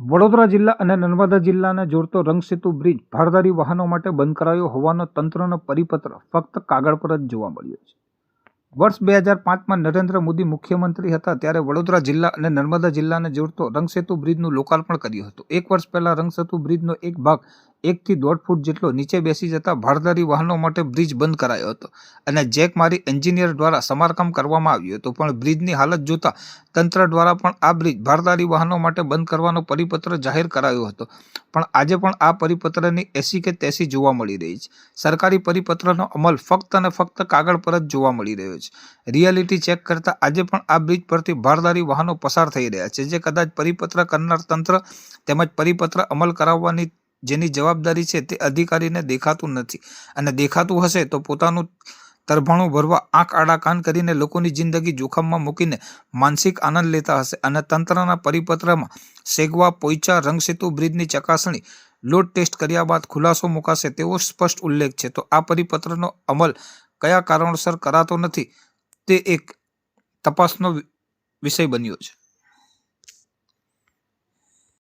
વડોદરા જિલ્લા અને નર્મદા જિલ્લાને જોડતો રંગસેતુ બ્રિજ ભારદારી વાહનો માટે બંધ કરાયો હોવાનો તંત્રનો પરિપત્ર ફક્ત કાગળ પર જ જોવા મળ્યો છે. વર્ષ બે હજાર પાંચમાં નરેન્દ્ર મોદી મુખ્યમંત્રી હતા ત્યારે વડોદરા જિલ્લા અને નર્મદા જિલ્લાને જોડતો રંગસેતુ બ્રિજનું લોકાર્પણ કર્યું હતું. એક વર્ષ પહેલાં રંગસેતુ બ્રિજનો એક ભાગ એકથી દોઢ ફૂટ જેટલો નીચે બેસી જતા ભારદારી વાહનો માટે બ્રિજ બંધ કરાયો હતો અને જેક મારી એન્જિનિયર દ્વારા સમારકામ કરવામાં આવ્યું હતું. પણ બ્રિજની હાલત જોતા તંત્ર દ્વારા પણ આ બ્રિજ ભારદારી વાહનો માટે બંધ કરવાનો પરિપત્ર જાહેર કરાયો હતો. પણ આજે પણ આ પરિપત્રની એસી કે તેસી જોવા મળી રહી છે. સરકારી પરિપત્રનો અમલ ફક્ત અને ફક્ત કાગળ પર જ જોવા મળી રહ્યો છે. રિયાલિટી ચેક કરતા આજે પણ આ બ્રિજ પરથી ભારદારી વાહનો પસાર થઈ રહ્યા છે, જે કદાચ પરિપત્ર કરનાર તંત્ર તેમજ પરિપત્ર અમલ કરાવવાની જેની જવાબદારી છે તે અધિકારીને દેખાતું નથી. અને દેખાતું હશે તો પોતાનું તરભાણું ભરવા આંખ આડા કાન કરીને લોકોની જિંદગી જોખમમાં મૂકીને માનસિક આનંદ લેતા હશે. અને તંત્રના પરિપત્રમાં સેગવા પોઈચા રંગસેતુ, બ્રિજની ચકાસણી લોડ ટેસ્ટ કર્યા બાદ ખુલાસો મુકાશે તેવો સ્પષ્ટ ઉલ્લેખ છે. તો આ પરિપત્રનો અમલ કયા કારણોસર કરાતો નથી તે એક તપાસનો વિષય બન્યો છે.